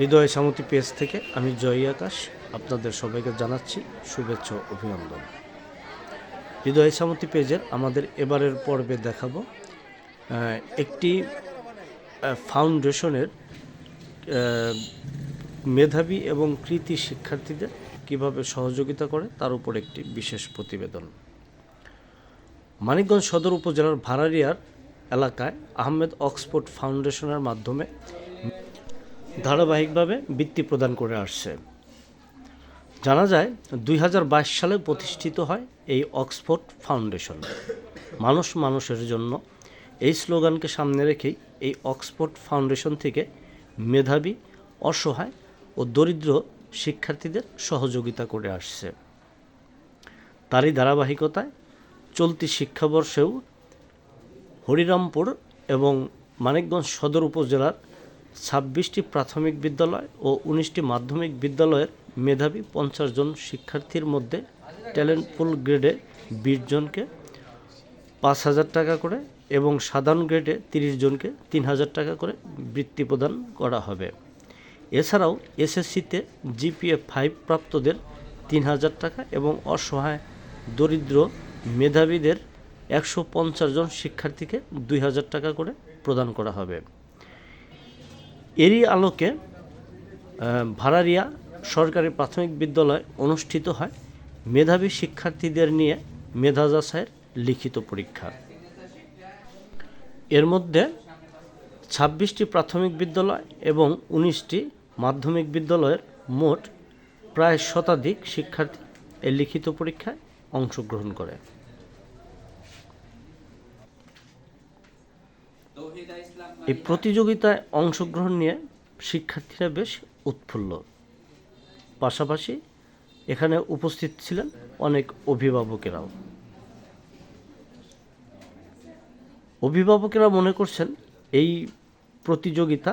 হৃদয় সামতি page থেকে আমি জয় আকাশ আপনাদের সবাইকে জানাচ্ছি শুভেচ্ছা অভিনন্দন। হৃদয় সামতি পেজের আমাদের এবারের পর্বে দেখাবো একটি ফাউন্ডেশনের মেধাবী এবং কৃতি শিক্ষার্থীদের কীভাবে সহযোগিতা করে তার উপর একটি বিশেষ প্রতিবেদন। মানিকগঞ্জ সদর উপজেলার ভাড়ারিয়ার এলাকায় আহমেদ অক্সফোর্ড ফাউন্ডেশনের মাধ্যমে ধারাবাহিকভাবে বৃত্তি প্রদান করে আসছে। জানা যায়, দুই হাজার বাইশ সালে প্রতিষ্ঠিত হয় এই অক্সফোর্ড ফাউন্ডেশন। মানুষ মানুষের জন্য এই স্লোগানকে সামনে রেখেই এই অক্সফোর্ড ফাউন্ডেশন থেকে মেধাবী, অসহায় ও দরিদ্র শিক্ষার্থীদের সহযোগিতা করে আসছে। তারই ধারাবাহিকতায় চলতি শিক্ষাবর্ষেও হরিরামপুর এবং মানিকগঞ্জ সদর উপজেলার ছাব্বিশটি প্রাথমিক বিদ্যালয় ও উনিশটি মাধ্যমিক বিদ্যালয়ের মেধাবী পঞ্চাশ জন শিক্ষার্থীর মধ্যে ট্যালেন্টফুল গ্রেডে বিশ জনকে পাঁচ হাজার টাকা করে এবং সাধারণ গ্রেডে তিরিশ জনকে তিন হাজার টাকা করে বৃত্তি প্রদান করা হবে। এছাড়াও এসএসসিতে জিপিএ ফাইভ প্রাপ্তদের তিন হাজার টাকা এবং অসহায় দরিদ্র মেধাবীদের একশো পঞ্চাশ জন শিক্ষার্থীকে দুই হাজার টাকা করে প্রদান করা হবে। এরই আলোকে ভাড়ারিয়া সরকারি প্রাথমিক বিদ্যালয় অনুষ্ঠিত হয় মেধাবী শিক্ষার্থীদের নিয়ে মেধা যাচাইয়ের লিখিত পরীক্ষা। এর মধ্যে ছাব্বিশটি প্রাথমিক বিদ্যালয় এবং উনিশটি মাধ্যমিক বিদ্যালয়ের মোট প্রায় শতাধিক শিক্ষার্থী এই লিখিত পরীক্ষায় অংশগ্রহণ করে। এই প্রতিযোগিতায় অংশগ্রহণ নিয়ে শিক্ষার্থীরা বেশ উৎফুল্ল। পাশাপাশি এখানে উপস্থিত ছিলেন অনেক অভিভাবকেরাও। অভিভাবকেরা মনে করছেন এই প্রতিযোগিতা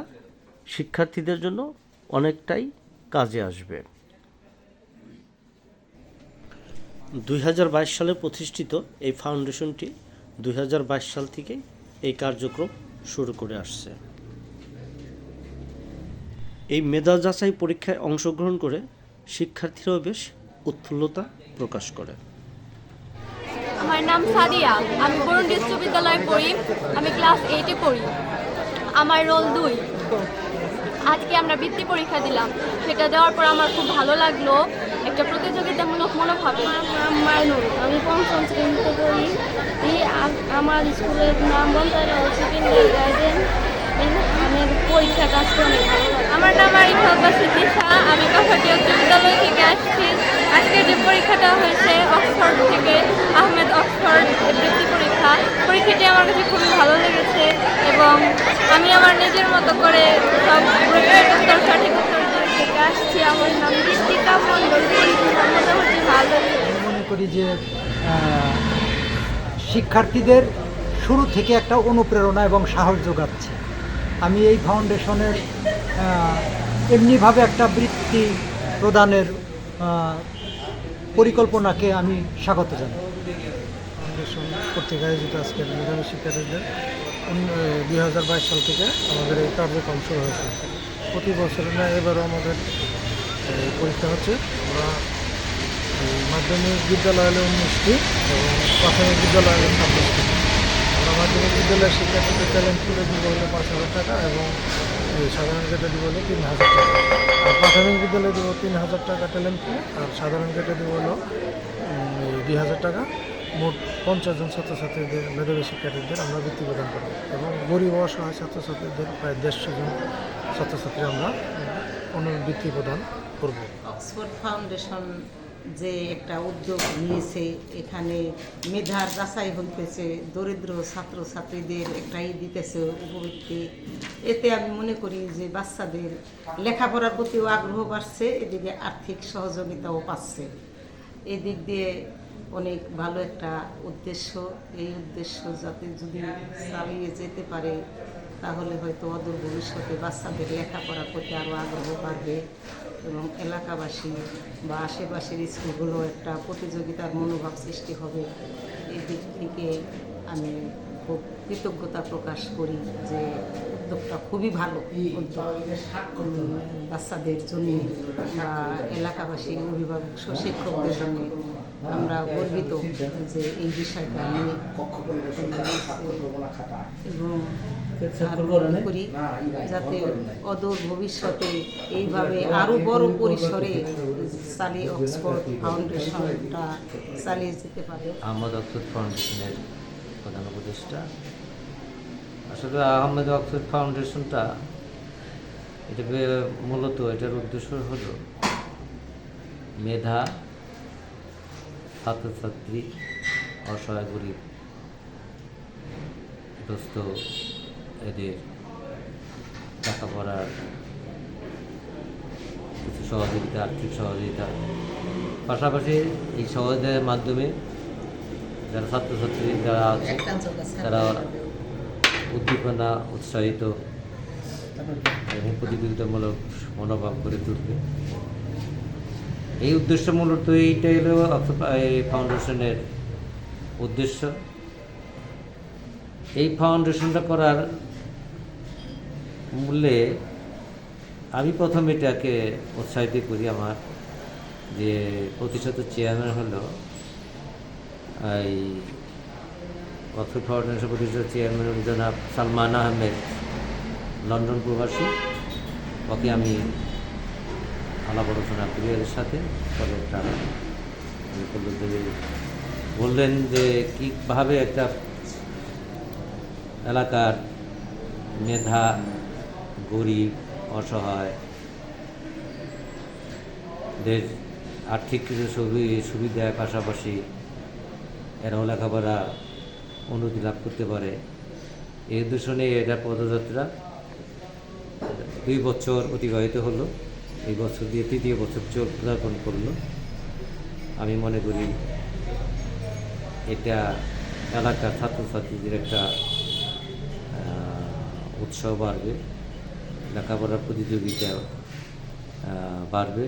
শিক্ষার্থীদের জন্য অনেকটাই কাজে আসবে। দুই হাজার বাইশ সালে প্রতিষ্ঠিত এই ফাউন্ডেশনটি দুই হাজার বাইশ সাল থেকে এই কার্যক্রম শুরু করে আসছে। এই মেধা যাচাই পরীক্ষায় অংশগ্রহণ করে শিক্ষার্থীরাও বেশ উৎফুল্লতা প্রকাশ করে। আমার নাম সাদিয়া। আমি বরুণ বিশ্ববিদ্যালয়ে পড়ি আমি ক্লাস এইটে পড়ি। আমার রোল দুই। আজকে আমরা বৃত্তি পরীক্ষা দিলাম। সেটা দেওয়ার পর আমার খুব ভালো লাগল। একটা প্রতিযোগিতামূলক মনোভাবে মাইনুর আমি পঞ্চম শ্রেণীতে পড়ি। আমার স্কুলের নাম বলতে সেকেন্ডারি আমার ভালো আমার নাম আরিফা আমি কাছাটি উচ্চ বিদ্যালয় থেকে আসছি। আজকে যে পরীক্ষাটা হয়েছে অক্সফোর্ড থেকে আহমেদ অক্সফোর্ড বৃত্তি পরীক্ষা। পরীক্ষাটি আমার কাছে খুবই ভালো লেগেছে এবং আমি আমার নিজের মতো করে সব উত্তর সঠিক উত্তর থেকে আসছি। আমার নাম ঋতিকা মণ্ডল পরীক্ষা মোটামুটি ভালো আমি মনে করি যে শিক্ষার্থীদের শুরু থেকে একটা অনুপ্রেরণা এবং সাহস যোগাচ্ছে। আমি এই ফাউন্ডেশনের এমনিভাবে একটা বৃত্তি প্রদানের পরিকল্পনাকে আমি স্বাগত জানাই। ফাউন্ডেশন কর্তৃক আয়োজিত আজকের মেধাবী শিক্ষার্থীদের দুই হাজার বাইশ সাল থেকে আমাদের এই কার্যক্রম শুরু হয়েছে। প্রতি বছর না, এবারও আমাদের পরীক্ষা হচ্ছে। আমরা মাধ্যমিক বিদ্যালয় হলে উনিশটি এবং প্রাথমিক বিদ্যালয় হলে ছাব্বিশটি। আমরা মাধ্যমিক বিদ্যালয়ের শিক্ষার্থীদের ট্যালেন্ট তুলে দিব হলে পাঁচ হাজার টাকা এবং সাধারণ গেটে দিব হলে তিন হাজার টাকা। আর প্রাথমিক বিদ্যালয়ে দেবো তিন হাজার টাকা ট্যালেন্ট তুলে, আর সাধারণ গেটে দেবো হলো দুই হাজার টাকা। মোট পঞ্চাশ জন ছাত্রছাত্রীদের, মেধাবী শিক্ষার্থীদের আমরা বৃত্তি প্রদান করব এবং গরিব অসহায় ছাত্রছাত্রীদের প্রায় দেড়শো জন ছাত্রছাত্রী আমরা অনুবৃত্তি প্রদান করব। অক্সফোর্ড ফাউন্ডেশন যে একটা উদ্যোগ নিয়েছে, এখানে মেধার যাচাই হইতেছে, দরিদ্র ছাত্রছাত্রীদের একটাই দিতেছে উপবৃত্তি। এতে আমি মনে করি যে বাচ্চাদের লেখাপড়ার প্রতিও আগ্রহ বাড়ছে, এদিকে আর্থিক সহযোগিতাও পাচ্ছে। এই দিক দিয়ে অনেক ভালো একটা উদ্দেশ্য, এই উদ্দেশ্য যাতে যদি চালিয়ে যেতে পারে, তাহলে হয়তো অদূর ভবিষ্যতে বাচ্চাদের লেখাপড়ার প্রতি আরও আগ্রহ বাড়বে। এবং এলাকাবাসী বা আশেপাশের স্কুলগুলো একটা প্রতিযোগিতার মনোভাব সৃষ্টি হবে। এই দিক থেকে আমি খুব কৃতজ্ঞতা প্রকাশ করি যে উদ্যোগটা খুবই ভালো। উদ্যোগ বাচ্চাদের জন্য বা এলাকাবাসী অভিভাবক শিক্ষকদের জন্য আমরা গর্বিত যে এই বিষয়টা নিয়ে এবং করি যাতে অদূর ভবিষ্যতে এইভাবে আরও বড় পরিসরে সালি অক্সফোর্ড ফাউন্ডেশনটা চালিয়ে যেতে পারে। আহমদ অক্সফোর্ড ফাউন্ডেশনের প্রধান উপদেষ্টা। আসলে আহমেদ অক্সফোর্ড ফাউন্ডেশনটা এটা মূলত এটার উদ্দেশ্য হলো মেধা, ছাত্রছাত্রী, অসহায় গরিব দোস্ত এদের লেখাপড়ার কিছু সহযোগিতা, আর্থিক সহযোগিতা। পাশাপাশি এই সহযোগিতার মাধ্যমে যারা ছাত্রছাত্রী, যারা আছে, তারা উদ্দীপনা উৎসাহিত এবং প্রতিযোগিতামূলক মনোভাব করে তুলবে। এই উদ্দেশ্য মূলত এইটাই হলো ফাউন্ডেশনের উদ্দেশ্য। এই ফাউন্ডেশনটা করার মূল্যে আমি প্রথম এটাকে উৎসাহিত করি আমার যে প্রতিশত চেয়ারম্যান হলো এই অক্সফোর্ড ফাউন্ডেশন প্রতিষ্ঠা চেয়ারম্যান জনাব সালমান আহমেদ, লন্ডন প্রবাসী, ওকে আমি আলাপ আলোচনা করি এর সাথে বললেন যে কীভাবে একটা এলাকার মেধা, গরিব, অসহায় দের আর্থিক কিছু সুবি- সুবিধার পাশাপাশি এরাও লেখাপড়া উন্নতি লাভ করতে পারে। এই নিয়ে এটা পদযাত্রা দুই বছর অতিবাহিত হলো। এই বছর দিয়ে তৃতীয় বছর চোদ্দাপন করল। আমি মনে করি এটা এলাকার ছাত্রছাত্রীদের একটা উৎসাহ বাড়বে, লেখাপড়ার প্রতিযোগিতা বাড়বে,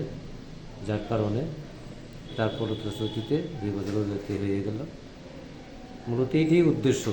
যার কারণে তার ফলশ্রুতিতে দুই বছর হয়ে গেল। মূলত এটাই উদ্দেশ্য।